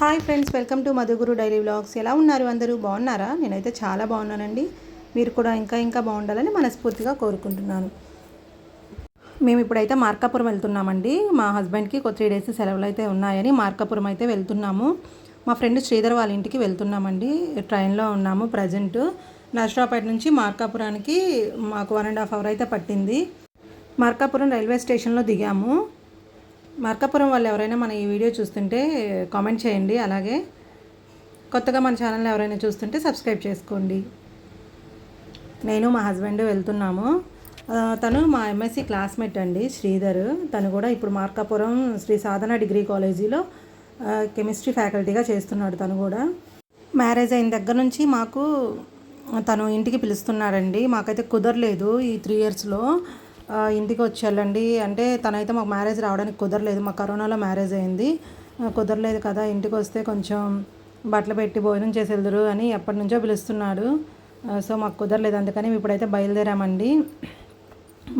Hi friends welcome to Madhuguru daily vlogs. ఎలా ఉన్నారు అందరూ? బాగున్నారా? నేనైతే చాలా బాగున్నానండి. మీరు కూడా ఇంకా ఇంకా బాగుండాలని మనస్ఫూర్తిగా కోరుకుంటున్నాను. మేము ఇప్పుడైతే మార్కాపురం వెళ్తున్నామండి. మా హస్బెండ్కి ఒక త్రీ డేస్ సెలవులు అయితే ఉన్నాయని మార్కాపురం అయితే వెళ్తున్నాము. మా ఫ్రెండ్ శ్రీధర్ వాళ్ళ ఇంటికి వెళ్తున్నామండి. ట్రైన్లో ఉన్నాము ప్రజెంట్. నర్సరావుపేట నుంచి మార్కాపురానికి మాకు వన్ అండ్ హాఫ్ అవర్ అయితే పట్టింది. మార్కాపురం రైల్వే స్టేషన్లో దిగాము. మార్కాపురం వాళ్ళు ఎవరైనా మన ఈ వీడియో చూస్తుంటే కామెంట్ చేయండి. అలాగే కొత్తగా మన ఛానల్ ఎవరైనా చూస్తుంటే సబ్స్క్రైబ్ చేసుకోండి. నేను మా హస్బెండ్ వెళ్తున్నాము. తను మా ఎంఎస్సి క్లాస్మేట్ అండి శ్రీధర్. తను కూడా ఇప్పుడు మార్కాపురం శ్రీ సాధన డిగ్రీ కాలేజీలో కెమిస్ట్రీ ఫ్యాకల్టీగా చేస్తున్నాడు తను కూడా. మ్యారేజ్ అయిన దగ్గర నుంచి మాకు తను ఇంటికి పిలుస్తున్నాడండి. మాకైతే కుదరలేదు ఈ త్రీ ఇయర్స్లో ఇంటికి వచ్చేళ్ళండి అంటే తనైతే మాకు మ్యారేజ్ రావడానికి కుదరలేదు. మా కరోనాలో మ్యారేజ్ అయింది. కుదరలేదు కదా ఇంటికి వస్తే కొంచెం బట్టలు పెట్టి భోజనం చేసి వెళ్దురు అని ఎప్పటి నుంచో పిలుస్తున్నాడు. సో మాకు కుదరలేదు. అందుకని మేము ఇప్పుడైతే బయలుదేరామండి.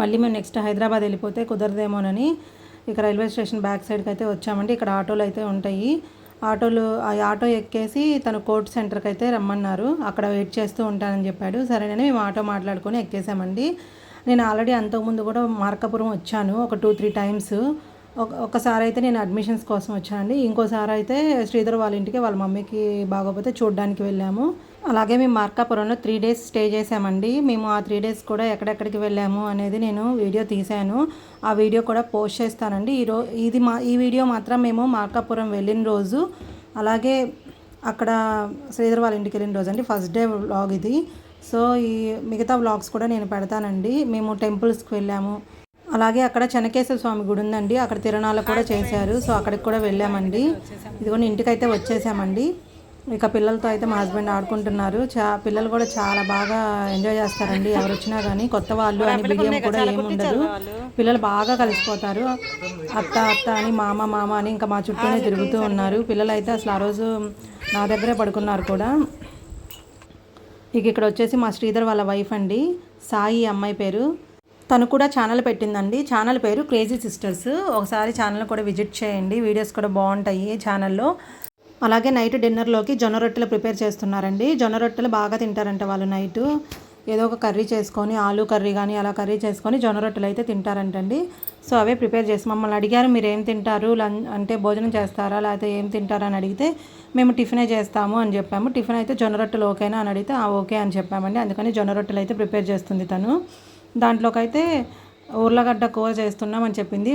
మళ్ళీ మేము నెక్స్ట్ హైదరాబాద్ వెళ్ళిపోతే కుదరదేమోనని ఇక రైల్వే స్టేషన్ బ్యాక్ సైడ్కి అయితే వచ్చామండి. ఇక్కడ ఆటోలు అయితే ఉంటాయి. ఆటోలు ఆ ఆటో ఎక్కేసి తను కోర్ట్ సెంటర్కి అయితే రమ్మన్నారు. అక్కడ వెయిట్ చేస్తూ ఉంటానని చెప్పాడు. సరేనని మేము ఆటో మాట్లాడుకొని ఎక్కేసామండి. నేను ఆల్రెడీ అంతకుముందు కూడా మార్కాపురం వచ్చాను ఒక టూ త్రీ టైమ్స్. ఒక ఒకసారి అయితే నేను అడ్మిషన్స్ కోసం వచ్చానండి. ఇంకోసారి అయితే శ్రీధర్ వాళ్ళ ఇంటికి వాళ్ళ మమ్మీకి బాగోపోతే చూడడానికి వెళ్ళాము. అలాగే మేము మార్కాపురంలో త్రీ డేస్ స్టే చేసామండి మేము ఆ త్రీ డేస్ కూడా ఎక్కడెక్కడికి వెళ్ళాము అనేది నేను వీడియో తీశాను. ఆ వీడియో కూడా పోస్ట్ చేస్తానండి. ఈ ఇది మా ఈ వీడియో మాత్రం మేము మార్కాపురం వెళ్ళిన రోజు అలాగే అక్కడ శ్రీధర్ వాళ్ళ ఇంటికి వెళ్ళిన రోజు అండి. ఫస్ట్ డే వ్లాగ్ ఇది. సో ఈ మిగతా వ్లాగ్స్ కూడా నేను పెడతానండి. మేము టెంపుల్స్కి వెళ్ళాము. అలాగే అక్కడ చెనకేశ్వర స్వామి గుడి ఉందండి. అక్కడ తిరణాలు కూడా చేశారు. సో అక్కడికి కూడా వెళ్ళామండి. ఇదిగోండి ఇంటికైతే వచ్చేసామండి. ఇక పిల్లలతో అయితే మా హస్బెండ్ ఆడుకుంటున్నారు. చా పిల్లలు కూడా చాలా బాగా ఎంజాయ్ చేస్తారండి. ఎవరు వచ్చినా కానీ కొత్త వాళ్ళు అని బిడియం కూడా ఏమి ఉండదు. పిల్లలు బాగా కలిసిపోతారు. అత్త అత్త అని మామ మామ అని ఇంకా మా చుట్టూనే తిరుగుతూ ఉన్నారు. పిల్లలు అయితే అసలు ఆ రోజు నా దగ్గరే పడుకున్నారు కూడా. ఇక ఇక్కడ వచ్చేసి మా శ్రీధర్ వాళ్ళ వైఫ్ అండి. సాయి అమ్మాయి పేరు. తను కూడా ఛానల్ పెట్టిందండి. ఛానల్ పేరు క్రేజీ సిస్టర్స్ ఒకసారి ఛానల్ కూడా విజిట్ చేయండి. వీడియోస్ కూడా బాగుంటాయి ఛానల్లో అలాగే నైట్ డిన్నర్లోకి జొన్న రొట్టెలు ప్రిపేర్ చేస్తున్నారండి. జొన్న రొట్టెలు బాగా తింటారంట వాళ్ళు నైట్ ఏదో ఒక కర్రీ చేసుకొని ఆలు కర్రీ కానీ అలా కర్రీ చేసుకొని జొన్న రొట్టెలు అయితే తింటారంటండి. సో అవే ప్రిపేర్ చేసి మమ్మల్ని అడిగారు మీరు ఏం తింటారు అంటే భోజనం చేస్తారా? లేకపోతే ఏం తింటారా? అని అడిగితే మేము టిఫినే చేస్తాము అని చెప్పాము. టిఫిన్ అయితే జొన్న రొట్టెలు ఓకేనా? అని అడిగితే "ఆ, ఓకే అని చెప్పామండి. అందుకని జొన్న రొట్టెలు అయితే ప్రిపేర్ చేస్తుంది తను. దాంట్లోకైతే ఉర్లగడ్డ కూర చేస్తున్నామని చెప్పింది.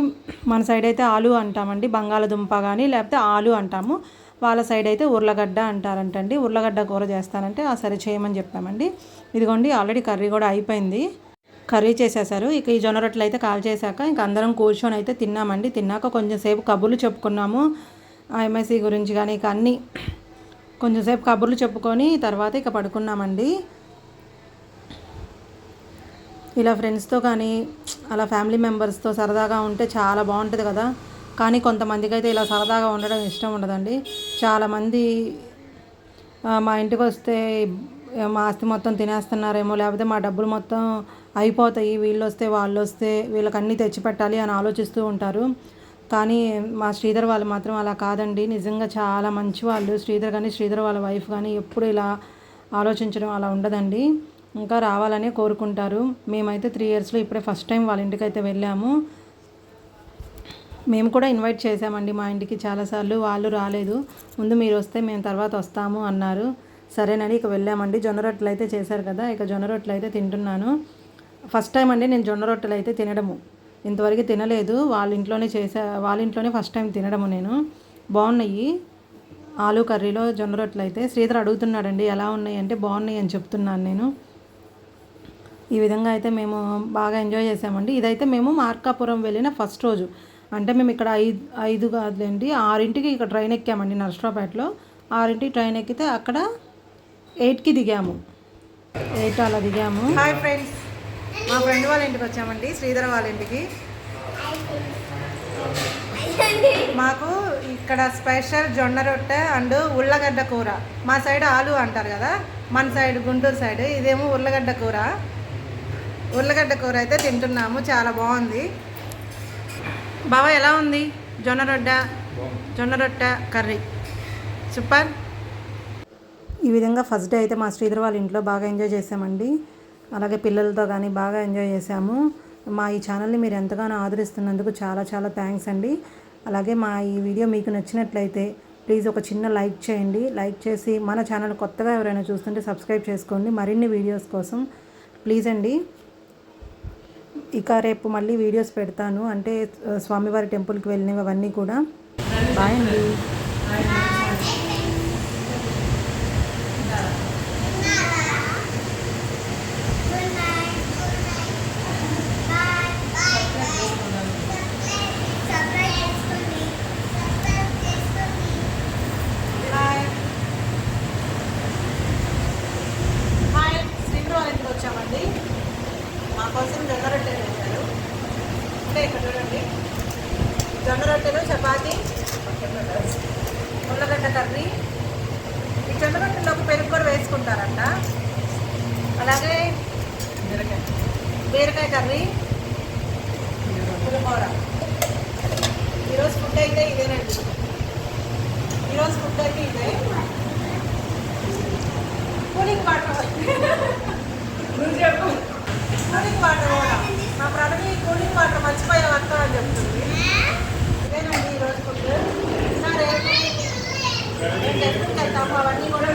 మన సైడ్ అయితే ఆలు అంటామండి బంగాళదుంప కానీ లేకపోతే ఆలు అంటాము. వాళ్ళ సైడ్ అయితే ఉర్లగడ్డ అంటారంటండి. ఉర్లగడ్డ కూర చేస్తానంటే ఆ సరే చేయమని చెప్పామండి. ఇదిగోండి ఆల్రెడీ కర్రీ కూడా అయిపోయింది. కర్రీ చేసేసారు. ఇక ఈ జొన్న రొట్టెలు అయితే కాల్ చేశాక ఇంక అందరం కూర్చొని అయితే తిన్నామండి. తిన్నాక కొంచెం సేపు కబుర్లు చెప్పుకున్నాము. ఆ ఎంఎస్సి గురించి కానీ ఇక అన్నీ కొంచెం సేపు కబుర్లు చెప్పుకొని తర్వాత ఇక పడుకున్నామండి. ఇలా ఫ్రెండ్స్తో కానీ అలా ఫ్యామిలీ మెంబర్స్తో సరదాగా ఉంటే చాలా బాగుంటుంది కదా. కానీ కొంతమందికి అయితే ఇలా సరదాగా ఉండడం ఇష్టం ఉండదండి. చాలామంది మా ఇంటికి వస్తే మా ఆస్తి మొత్తం తినేస్తున్నారేమో లేకపోతే మా డబ్బులు మొత్తం అయిపోతాయి వీళ్ళు వస్తే వాళ్ళు వస్తే వీళ్ళకి అన్నీ తెచ్చిపెట్టాలి అని ఆలోచిస్తూ ఉంటారు. కానీ మా శ్రీధర్ వాళ్ళు మాత్రం అలా కాదండి. నిజంగా చాలా మంచి వాళ్ళు. శ్రీధర్ కానీ శ్రీధర్ వాళ్ళ వైఫ్ కానీ ఎప్పుడు ఇలా ఆలోచించడం అలా ఉండదండి. ఇంకా రావాలనే కోరుకుంటారు. మేమైతే త్రీ ఇయర్స్లో ఇప్పుడే ఫస్ట్ టైం వాళ్ళ ఇంటికి అయితే వెళ్ళాము. మేము కూడా ఇన్వైట్ చేసామండి మా ఇంటికి. చాలాసార్లు వాళ్ళు రాలేదు. ముందు మీరు వస్తే మేము తర్వాత వస్తాము అన్నారు. సరేనని ఇక వెళ్ళామండి. జొన్న రొట్టెలు అయితే చేశారు కదా ఇక జొన్న రొట్టెలు అయితే తింటున్నాను. ఫస్ట్ టైం అండి నేను జొన్న రొట్టెలు అయితే తినడము. ఇంతవరకు తినలేదు. వాళ్ళ ఇంట్లోనే చేసా వాళ్ళ ఇంట్లోనే ఫస్ట్ టైం తినడము నేను. బాగున్నాయి. ఆలు కర్రీలో జొన్న రొట్టెలు అయితే శ్రీధర్ అడుగుతున్నాడండి ఎలా ఉన్నాయి అంటే బాగున్నాయి అని చెప్తున్నాను నేను. ఈ విధంగా అయితే మేము బాగా ఎంజాయ్ చేసామండి. ఇదైతే మేము మార్కాపురం వెళ్ళిన ఫస్ట్ రోజు. అంటే మేము ఇక్కడ ఐదు ఐదు కాదులేండి ఆరింటికి ఇక్కడ ట్రైన్ ఎక్కామండి నర్సరావుపేటలో. ఆరింటికి ట్రైన్ ఎక్కితే అక్కడ ఎయిట్కి దిగాము. ఎయిట్ అలా దిగాము. Hi friends. మా ఫ్రెండ్ వాళ్ళ ఇంటికి వచ్చామండి శ్రీధర్ వాళ్ళ ఇంటికి. మాకు ఇక్కడ స్పెషల్ జొన్న రొట్టె అండ్ ఉల్లగడ్డ కూర. మా సైడ్ ఆలు అంటారు కదా మన సైడ్ గుంటూరు సైడ్ ఇదేమో ఉల్లగడ్డ కూర. ఉల్లగడ్డ కూర అయితే తింటున్నాము చాలా బాగుంది. బావ ఎలా ఉంది? జొన్న రొట్టె జొన్న రొట్టె కర్రీ. సూపర్. ఈ విధంగా ఫస్ట్ డే అయితే మా శ్రీధర్ వాళ్ళ ఇంట్లో బాగా ఎంజాయ్ చేసామండి. అలాగే పిల్లలతో కానీ బాగా ఎంజాయ్ చేసాము. మా ఈ ఛానల్ని మీరు ఎంతగానో ఆదరిస్తున్నందుకు చాలా చాలా థ్యాంక్స్ అండి. అలాగే మా ఈ వీడియో మీకు నచ్చినట్లయితే ప్లీజ్ ఒక చిన్న లైక్ చేయండి. లైక్ చేసి మన ఛానల్ కొత్తగా ఎవరైనా చూస్తుంటే సబ్స్క్రైబ్ చేసుకోండి. మరిన్ని వీడియోస్ కోసం ప్లీజ్ అండి. ఇక రేపు మళ్ళీ వీడియోస్ పెడతాను. అంటే స్వామివారి టెంపుల్కి వెళ్ళినవి అవన్నీ కూడా. బాయ్ అండి హాయ్ హాయ్ శ్రీధర్ వాళ్ళ ఇంటికి వచ్చామండి మా కోసం జొన్న రొట్టెలు వేశారు. అంటే ఇక్కడ చూడండి. జొన్న రొట్టెలు చపాతి ఉల్లగడ్డ కర్రీ. ఈ జొన్న రొట్టెలోకి పెరుగు కూడా వేసుకుంటారంట. అలాగే బీరకాయ. బీరకాయ కర్రీ పులిహోర. చెప్తుంది. ఇదేనండి ఈరోజు ఫుడ్ రేపు అవన్నీ కూడా